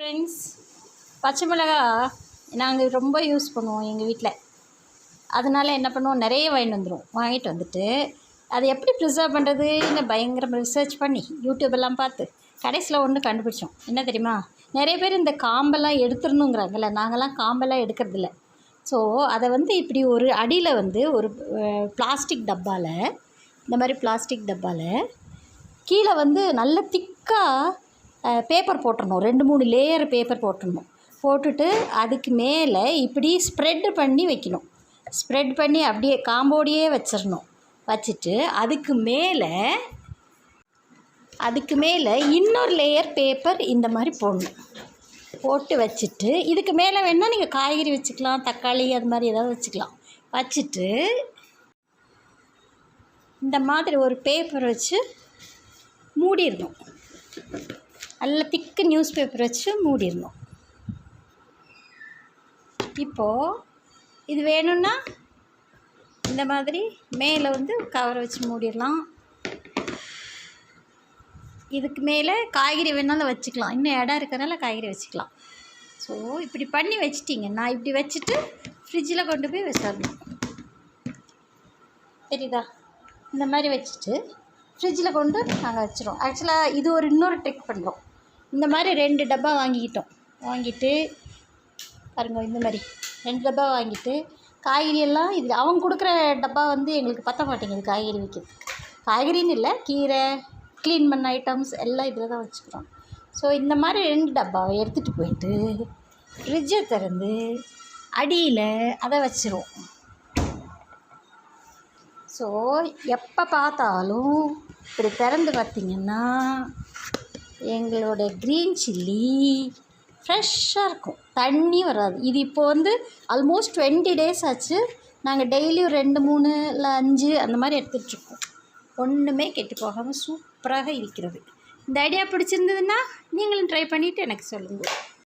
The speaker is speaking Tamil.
ஃப்ரெண்ட்ஸ் பச்சை மிளகா நாங்கள் ரொம்ப யூஸ் பண்ணுவோம் எங்கள் வீட்டில் அதனால் என்ன பண்ணுவோம் நிறைய வாங்கிட்டு வந்துடும் வாங்கிட்டு வந்துட்டு அதை எப்படி ப்ரிசர்வ் பண்ணுறதுன்னு பயங்கரமாக ரிசர்ச் பண்ணி யூடியூப் எல்லாம் பார்த்து கடைசியில் ஒன்று கண்டுபிடிச்சோம். என்ன தெரியுமா? நிறைய பேர் இந்த காம்பெல்லாம் எடுத்துடணுங்கிறாங்கல்ல நாங்கள்லாம் காம்பெல்லாம் எடுக்கிறதில்ல. ஸோ அதை வந்து இப்படி ஒரு அடியில் வந்து ஒரு பிளாஸ்டிக் டப்பாவில் இந்த மாதிரி பிளாஸ்டிக் டப்பாவில் கீழே வந்து நல்ல திக்காக பேப்பர் போட்டுடணும் ரெண்டு மூணு லேயர் பேப்பர் போட்டுடணும் போட்டுட்டு அதுக்கு மேலே இப்படி ஸ்ப்ரெட் பண்ணி வைக்கணும். ஸ்ப்ரெட் பண்ணி அப்படியே காம்போடியே வச்சிடணும். வச்சுட்டு அதுக்கு மேலே அதுக்கு மேலே இன்னொரு லேயர் பேப்பர் இந்த மாதிரி போடணும். போட்டு வச்சுட்டு இதுக்கு மேலே வேணால் நீங்கள் காய்கறி வச்சுக்கலாம் தக்காளி அது மாதிரி ஏதாவது வச்சுக்கலாம். வச்சுட்டு இந்த மாதிரி ஒரு பேப்பர் வச்சு மூடிடணும். நல்ல திக்கு நியூஸ் பேப்பர் வச்சு மூடிடணும். இப்போது இது வேணும்னா இந்த மாதிரி மேலே வந்து கவரை வச்சு மூடிடலாம். இதுக்கு மேலே காய்கறி வேணாலும் வச்சுக்கலாம். இன்னும் இடம் இருக்கிறனால காய்கறி வச்சுக்கலாம். ஸோ இப்படி பண்ணி வச்சிட்டிங்க. நான் இப்படி வச்சுட்டு ஃப்ரிட்ஜில் கொண்டு போய் வச்சிடணும் தெரியுதா? இந்த மாதிரி வச்சுட்டு ஃப்ரிட்ஜில் கொண்டு நாங்கள் வச்சிருவோம். ஆக்சுவலாக இது ஒரு இன்னொரு டெக் பண்ணுறோம் இந்த மாதிரி ரெண்டு டப்பா வாங்கிக்கிட்டோம். வாங்கிட்டு பாருங்க இந்த மாதிரி ரெண்டு டப்பா வாங்கிட்டு காய்கறி எல்லாம் இது அவங்க கொடுக்குற டப்பா வந்து எங்களுக்கு பத்த மாட்டேங்குது காய்கறி விற்கிறது காய்கறின்னு இல்லை கீரை க்ளீன் பண்ண ஐட்டம்ஸ் எல்லாம் இதில் தான் வச்சுக்கிறோம். ஸோ இந்த மாதிரி ரெண்டு டப்பாவை எடுத்துகிட்டு போயிட்டு ஃப்ரிட்ஜை திறந்து அடியில் அதை வச்சிருவோம். ஸோ எப்போ பார்த்தாலும் இப்படி திறந்து பார்த்தீங்கன்னா எங்களோட க்ரீன் சில்லி ஃப்ரெஷ்ஷாக இருக்கும். தண்ணி வராது. இது இப்போ வந்து ஆல்மோஸ்ட் டுவெண்ட்டி டேஸ் ஆச்சு. நாங்கள் டெய்லியும் ரெண்டு மூணு இல்லை அஞ்சு அந்த மாதிரி எடுத்துகிட்ருக்கோம் ஒன்றுமே கெட்டு போகாமல் சூப்பராக இருக்கிறது. இந்த ஐடியா பிடிச்சிருந்ததுன்னா நீங்களும் ட்ரை பண்ணிவிட்டு எனக்கு சொல்லுங்கள்